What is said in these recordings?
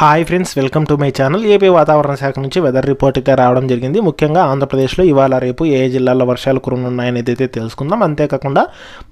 Hi friends welcome to my channel. AP వాతావరణ శాఖ నుంచి వెదర్ రిపోర్ట్ అయితే రావడం జరిగింది. ముఖ్యంగా ఆంధ్రప్రదేశ్లో ఇవాళ రేపు ఏ జిల్లాల్లో వర్షాలు కురునున్నాయని అయితే తెలుసుకుందాం. అంతేకాకుండా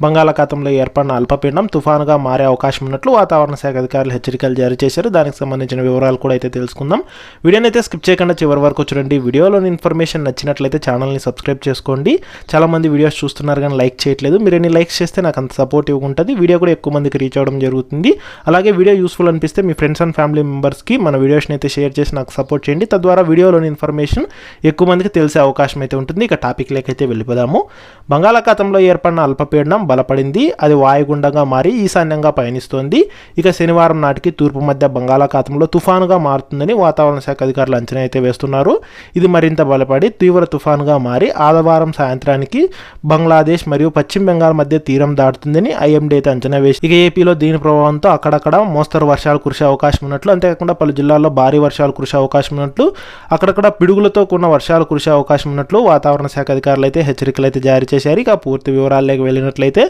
బంగాళాఖాతంలో ఏర్పడిన అల్పపీండం తుఫానుగా మారే అవకాశం ఉన్నట్లు వాతావరణ శాఖ అధికారులు హెచ్చరికలు జారీ చేశారు. దానికి సంబంధించిన వివరాలు కూడా అయితే తెలుసుకుందాం. వీడియోని అయితే స్కిప్ చేయకుండా చివరి వరకు చూడండి. వీడియోలోని ఇన్ఫర్మేషన్ నచ్చినట్లయితే ఛానల్ని సబ్స్క్రైబ్ చేసుకోండి. చాలా మంది వీడియోస్ చూస్తున్నారు కానీ లైక్ చేయట్లేదు. మీరు ఎన్ని లైక్స్ చేస్తే నాకు అంత సపోర్టివ్గా ఉంటుంది వీడియో కూడా ఎక్కువ మందికి రీచ్ అవ్వడం జరుగుతుంది. అలాగే వీడియో యూస్ఫుల్ అనిపిస్తే మీ ఫ్రెండ్స్ అండ్ ఫ్యామిలీ మెంబర్స్ మెంబర్స్కి మన వీడియోస్ని అయితే షేర్ చేసి నాకు సపోర్ట్ చేయండి. తద్వారా వీడియోలోని ఇన్ఫర్మేషన్ ఎక్కువ మందికి తెలిసే అవకాశం అయితే ఉంటుంది. ఇక టాపిక్ లేకైతే వెళ్ళిపోదాము. బంగాళాఖాతంలో ఏర్పడిన అల్పపీడనం బలపడింది. అది వాయుగుండంగా మారి ఈశాన్యంగా పయనిస్తోంది. ఇక శనివారం నాటికి తూర్పు మధ్య బంగాళాఖాతంలో తుఫానుగా మారుతుందని వాతావరణ శాఖ అధికారులు అంచనా అయితే వేస్తున్నారు. ఇది మరింత బలపడి తీవ్ర తుఫానుగా మారి ఆదివారం సాయంత్రానికి బంగ్లాదేశ్ మరియు పశ్చిమ బెంగాల్ మధ్య తీరం దాటుతుందని ఐఎండీ అయితే అంచనా వేసి ఇక ఏపీలో దీని ప్రభావంతో అక్కడక్కడ మోస్తరు వర్షాలు కురిసే అవకాశం ఉన్నట్లు అంతేకాకుండా పలు జిల్లాల్లో భారీ వర్షాలు కురిసే అవకాశం ఉన్నట్లు అక్కడక్కడ పిడుగులతో కూడిన వర్షాలు కురిసే అవకాశం ఉన్నట్లు వాతావరణ శాఖ అధికారులు అయితే హెచ్చరికలు అయితే జారీ చేశారు. ఇక పూర్తి వివరాల్లోకి వెళ్ళినట్లయితే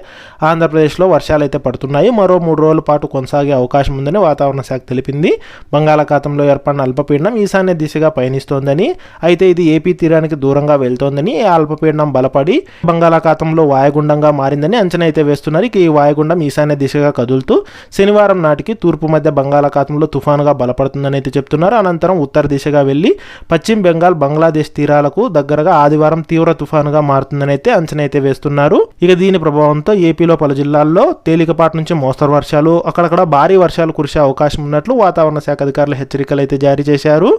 ఆంధ్రప్రదేశ్లో వర్షాలు అయితే పడుతున్నాయి. మరో మూడు రోజుల పాటు కొనసాగే అవకాశం ఉందని వాతావరణ శాఖ తెలిపింది. బంగాళాఖాతంలో ఏర్పడిన అల్పపీడనం ఈశాన్య దిశగా పయనిస్తోందని అయితే ఇది ఏపీ తీరానికి దూరంగా వెళ్తోందని ఈ అల్పపీడనం బలపడి బంగాళాఖాతంలో వాయుగుండంగా మారిందని అంచనా అయితే వేస్తున్నారు. ఈ వాయుగుండం ఈశాన్య దిశగా కదులుతూ శనివారం నాటికి తూర్పు మధ్య బంగాళాఖాతంలో తుఫానుగా బలపడుతుందని అయితే చెప్తున్నారు. అనంతరం ఉత్తర దిశగా వెళ్ళి పశ్చిమ బెంగాల్ బంగ్లాదేశ్ తీరాలకు దగ్గరగా ఆదివారం తీవ్ర తుఫానుగా మారుతుందని అయితే అంచనా అయితే వేస్తున్నారు. ఇక దీని ప్రభావంతో ఏపీలో పలు జిల్లాల్లో తేలికపాటి నుంచి మోస్తరు వర్షాలు అక్కడక్కడ భారీ వర్షాలు కురిసే అవకాశం ఉన్నట్లు వాతావరణ శాఖ అధికారులు హెచ్చరికలు అయితే జారీ చేశారు.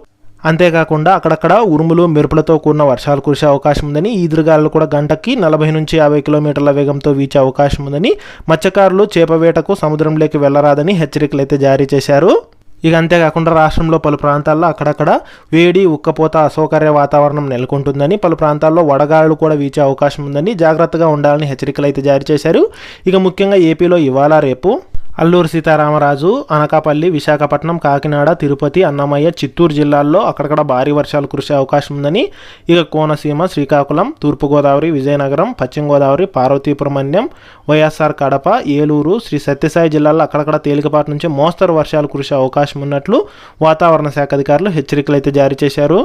అంతేకాకుండా అక్కడక్కడ ఉరుములు మెరుపులతో కూడిన వర్షాలు కురిసే అవకాశం ఉందని ఈదురుగాలు కూడా గంటకి నలభై నుంచి యాభై కిలోమీటర్ల వేగంతో వీచే అవకాశం ఉందని మత్స్యకారులు చేపవేటకు సముద్రంలోకి వెళ్ళరాదని హెచ్చరికలు అయితే జారీ చేశారు. ఇక అంతేకాకుండా రాష్ట్రంలో పలు ప్రాంతాల్లో అక్కడక్కడ వేడి ఉక్కపోత అసౌకర్య వాతావరణం నెలకొంటుందని పలు ప్రాంతాల్లో వడగాళ్ళు కూడా వీచే అవకాశం ఉందని జాగ్రత్తగా ఉండాలని హెచ్చరికలు అయితే జారీ చేశారు. ఇక ముఖ్యంగా ఏపీలో ఇవాళ రేపు అల్లూరు సీతారామరాజు అనకాపల్లి విశాఖపట్నం కాకినాడ తిరుపతి అన్నమయ్య చిత్తూరు జిల్లాల్లో అక్కడక్కడ భారీ వర్షాలు కురిసే అవకాశం ఉందని ఇక కోనసీమ శ్రీకాకుళం తూర్పుగోదావరి విజయనగరం పశ్చిమ గోదావరి పార్వతీపురమణ్యం వైఎస్ఆర్ కడప ఏలూరు శ్రీ సత్యసాయి జిల్లాల్లో అక్కడక్కడ తేలికపాటి నుంచి మోస్తరు వర్షాలు కురిసే అవకాశం ఉన్నట్లు వాతావరణ శాఖ అధికారులు హెచ్చరికలు అయితే జారీ చేశారు.